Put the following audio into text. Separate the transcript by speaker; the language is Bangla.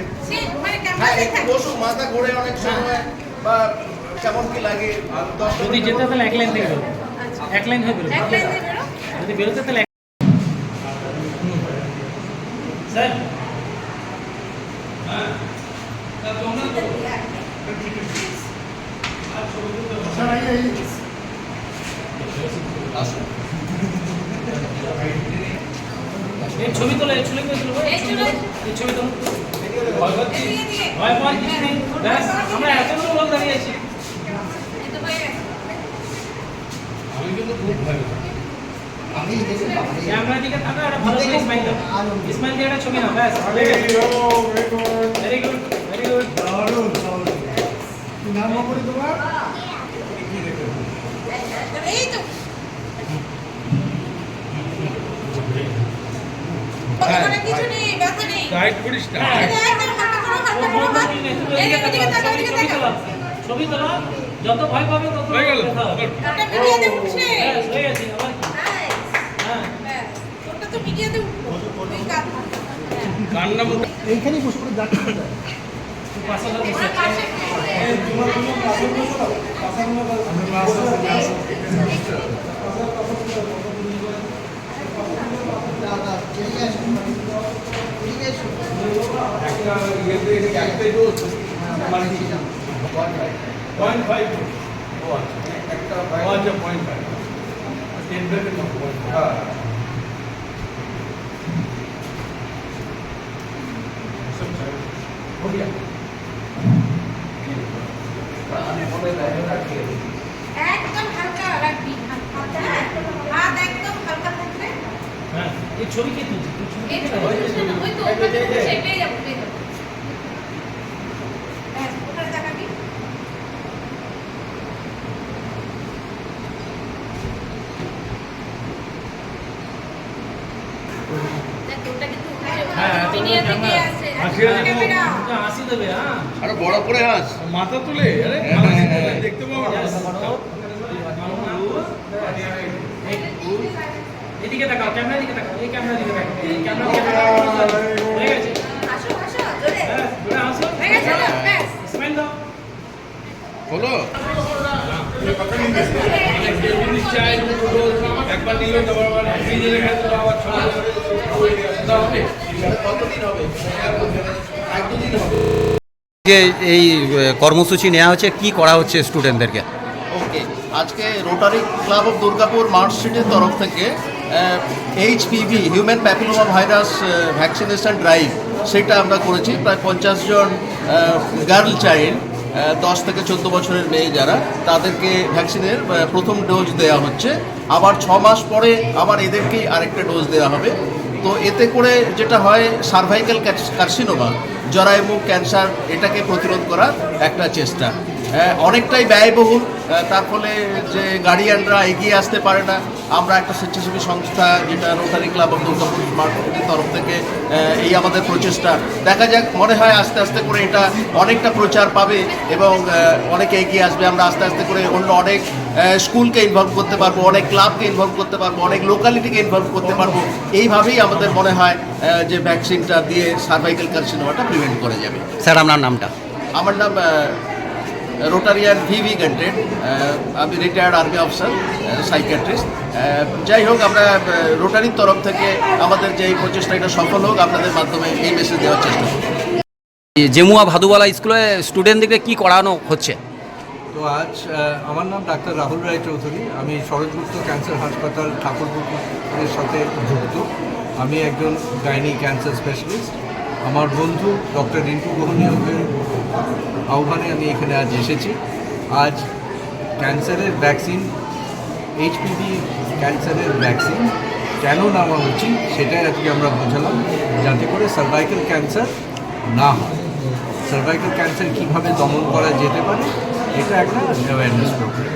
Speaker 1: বসে
Speaker 2: হ্যাঁ একটু মাথা ঘোরে অনেক সময় বা কেমন কি লাগে
Speaker 1: যদি যেতে তাহলে এক লাইন থেকে এক লাইন হয়ে বেরো। যদি বেরোতে তাহলে স্যার। ছবি তোলা ছবি তোলো
Speaker 3: এই ছবি।
Speaker 1: এই ছবি তোলো।
Speaker 2: আমি কিন্তু খুব ভয়। আমি
Speaker 1: ক্যামেরার দিকে তাকাও একটা ভালো করে স্মাইল দাও স্মাইল দিয়ে একটা ছবি নাও ব্যাস ভেরি গুড ভেরি গুড
Speaker 3: এই তো ওখানে কিছু নেই ব্যথা নেই
Speaker 4: গাইড করিস না
Speaker 1: হ্যাঁ।
Speaker 3: এই যে একদম হালকা করো, হালকা করো, হাত। এই যে এদিকে তাকাও, এদিকে
Speaker 1: ছবি। তোলো ছবি তোলো যত ভয় পাবে তত
Speaker 4: হয়ে গেল।
Speaker 1: হয়ে. হ্যাঁ
Speaker 3: হ্যাঁ। হ্যাঁ।
Speaker 5: এইখানেই যাচ্ছে?
Speaker 1: পাশে
Speaker 4: পয়েন্ট ফাইভ ও আচ্ছা
Speaker 2: একটা
Speaker 4: ও আচ্ছা পয়েন্ট ফাইভ টেন ব্রেকের মতো পয়েন্ট
Speaker 2: হ্যাঁ
Speaker 4: हो गया দেবে
Speaker 1: হ্যাঁ
Speaker 2: আরও বড় করে হাস
Speaker 4: মাথা তুলে আরে
Speaker 2: হ্যাঁ, হ্যাঁ, হ্যাঁ।
Speaker 4: দেখতে পাবো
Speaker 1: এদিকে তাকাও ক্যামেরা দিকে তাকাও এই ক্যামেরা দিকে তাকাও এই ক্যামেরা দিকে হয়ে গেছে
Speaker 3: হাসো, হাসো, জোরে।
Speaker 1: হ্যাঁ হাসো
Speaker 3: হয়ে গেছে তো? ব্যাস।
Speaker 1: স্মাইল দাও
Speaker 2: হলো
Speaker 4: জিনিস চাই দুটো ডোজ একবার নিলে আবার নিজের আবার
Speaker 2: কতদিন হবে এক দুদিন হবে
Speaker 6: এই কর্মসূচি নেওয়া হচ্ছে কি করা হচ্ছে স্টুডেন্টদেরকে
Speaker 2: ওকে আজকে Rotary Club of Durgapur March স্ট্রিটের তরফ থেকে HPV human papilloma virus vaccination drive সেটা আমরা করেছি। প্রায় পঞ্চাশ জন গার্ল চাইল্ড দশ থেকে চোদ্দ বছরের মেয়ে যারা, তাদেরকে ভ্যাকসিনের প্রথম ডোজ দেওয়া হচ্ছে। আবার ছ মাস পরে আবার এদেরকেই আরেকটা ডোজ দেওয়া হবে। তো এতে করে যেটা হয় সার্ভাইকাল কার্সিনোমা জরায়ুমুখ ক্যান্সার এটাকে প্রতিরোধ করার একটা চেষ্টা। অনেকটাই ব্যয়বহুল তার ফলে যে গার্ডিয়ানরা এগিয়ে আসতে পারে না আমরা একটা স্বেচ্ছাসেবী সংস্থা যেটা Rotary Club of Durgapur smart কমিটির তরফ থেকে এই আমাদের প্রচেষ্টা। দেখা যাক মনে হয় আস্তে আস্তে করে এটা অনেকটা প্রচার পাবে এবং অনেকে এগিয়ে আসবে। আমরা আস্তে আস্তে করে অন্য অনেক স্কুলকে ইনভলভ করতে পারব অনেক ক্লাবকে ইনভলভ করতে পারব অনেক লোকালিটিকে ইনভলভ করতে পারব। এইভাবেই আমাদের মনে হয় যে ভ্যাকসিনটা দিয়ে সার্ভাইকাল কার্সিনোমাটা প্রিভেন্ট করা যাবে।
Speaker 6: স্যার আপনার নামটা?
Speaker 2: আমার নাম রোটারিয়ান ভিভি গেন্টেড আমি রিটায়ার্ড আর্মি অফিসার সাইকিয়াট্রিস্ট যাই হোক আমরা রোটারির তরফ থেকে আমাদের যে এই প্রচেষ্টা এটা সফল হোক আপনাদের মাধ্যমে এই মেসেজ দেওয়ার চেষ্টা
Speaker 6: এই জেমুয়া ভাদুবালা স্কুলে স্টুডেন্টদেরকে কি করানো হচ্ছে?
Speaker 7: তো আজ আমার নাম ডাক্তার রাহুল রায় চৌধুরী। আমি শরৎগুপ্ত ক্যান্সার হাসপাতাল ঠাকুরপুকুরের সাথে যুক্ত। আমি একজন গাইনি ক্যান্সার স্পেশালিস্ট আমার বন্ধু ডক্টর রিন্টু গোহনীয়কের আহ্বানে আমি এখানে আজ এসেছি। আজ ক্যান্সারের ভ্যাকসিন এইচপিভি ক্যান্সারের ভ্যাকসিন কেন নেওয়া উচিত সেটাই আজকে আমরা বোঝালাম, যাতে করে সার্ভাইকাল ক্যান্সার না হয়। সার্ভাইকাল ক্যান্সার কীভাবে দমন করা যেতে পারে, এটা একটা অ্যাওয়ারনেস প্রোগ্রাম